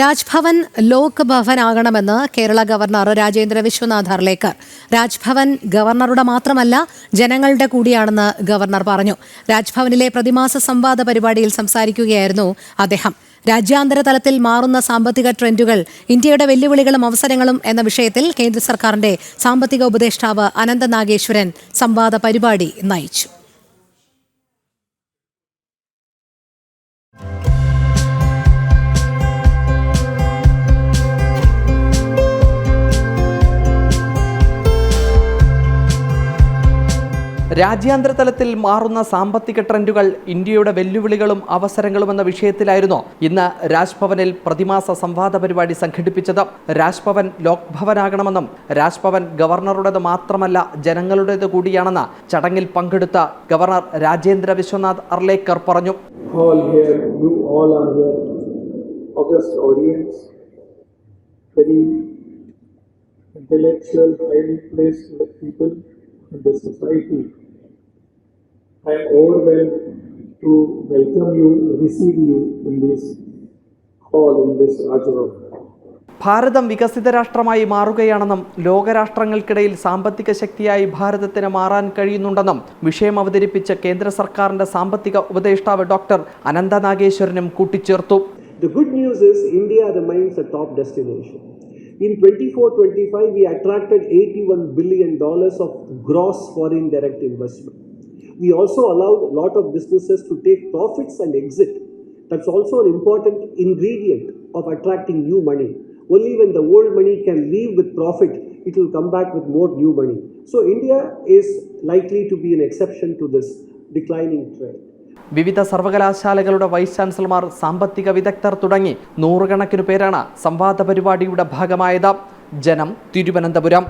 രാജ്ഭവൻ ലോക് ഭവൻ ആകണമെന്ന് കേരള ഗവർണർ രാജേന്ദ്ര വിശ്വനാഥ് അർലേക്കർ രാജ്ഭവൻ ഗവർണറുടെ മാത്രമല്ല ജനങ്ങളുടെ കൂടിയാണെന്ന് ഗവർണർ പറഞ്ഞു. രാജ്ഭവനിലെ പ്രതിമാസ സംവാദ പരിപാടിയിൽ സംസാരിക്കുകയായിരുന്നു അദ്ദേഹം. രാജ്യാന്തര തലത്തിൽ മാറുന്ന സാമ്പത്തിക ട്രെൻഡുകൾ ഇന്ത്യയുടെ വെല്ലുവിളികളും അവസരങ്ങളും എന്ന വിഷയത്തിൽ കേന്ദ്ര സർക്കാരിന്റെ സാമ്പത്തിക ഉപദേഷ്ടാവ് അനന്ത നാഗേശ്വരൻ സംവാദ പരിപാടി നയിച്ചു. രാജ്യാന്തര തലത്തിൽ മാറുന്ന സാമ്പത്തിക ട്രെൻഡുകൾ ഇന്ത്യയുടെ വെല്ലുവിളികളും അവസരങ്ങളും എന്ന വിഷയത്തിലായിരുന്നു ഇന്ന് രാജ്ഭവനിൽ പ്രതിമാസ സംവാദ പരിപാടി സംഘടിപ്പിച്ചത്. രാജ്ഭവൻ ലോക്ഭവനാകണമെന്നും രാജ്ഭവൻ ഗവർണറുടേത് മാത്രമല്ല ജനങ്ങളുടേത് കൂടിയാണെന്ന് ചടങ്ങിൽ പങ്കെടുത്ത ഗവർണർ രാജേന്ദ്ര വിശ്വനാഥ് അർലേക്കർ പറഞ്ഞു. Intellectual, highly placed people in the society. I am overwhelmed to welcome you, receive you in this hall, in this Rajaram. ഭാരതം വികസിത രാഷ്ട്രമായി മാറുകയാണെന്നും ലോകരാഷ്ട്രങ്ങൾക്കിടയിൽ സാമ്പത്തിക ശക്തിയായി ഭാരതത്തിന് മാറാൻ കഴിയുന്നുണ്ടെന്നും വിഷയം അവതരിപ്പിച്ച കേന്ദ്ര സർക്കാരിന്റെ സാമ്പത്തിക ഉപദേഷ്ടാവ് ഡോക്ടർ അനന്ത നാഗേശ്വരനും കൂട്ടിച്ചേർത്തു The good news is India remains a top destination. In 24-25, we attracted 81 billion dollars of gross foreign direct investment. We also allowed a lot of businesses to take profits and exit. That's also an important ingredient of attracting new money. Only when the old money can leave with profit, it will come back with more new money. So India is likely to be an exception to this declining trend. വിവിധ സർവകലാശാലകളുടെ vice ചാൻസലർമാർ സാമ്പത്തിക വിദഗ്ധർ തുടങ്ങി നൂറുകണക്കിന് പേരാണ് സംവാദ പരിപാടിയുടെ ഭാഗമായത് ജനം തിരുവനന്തപുരം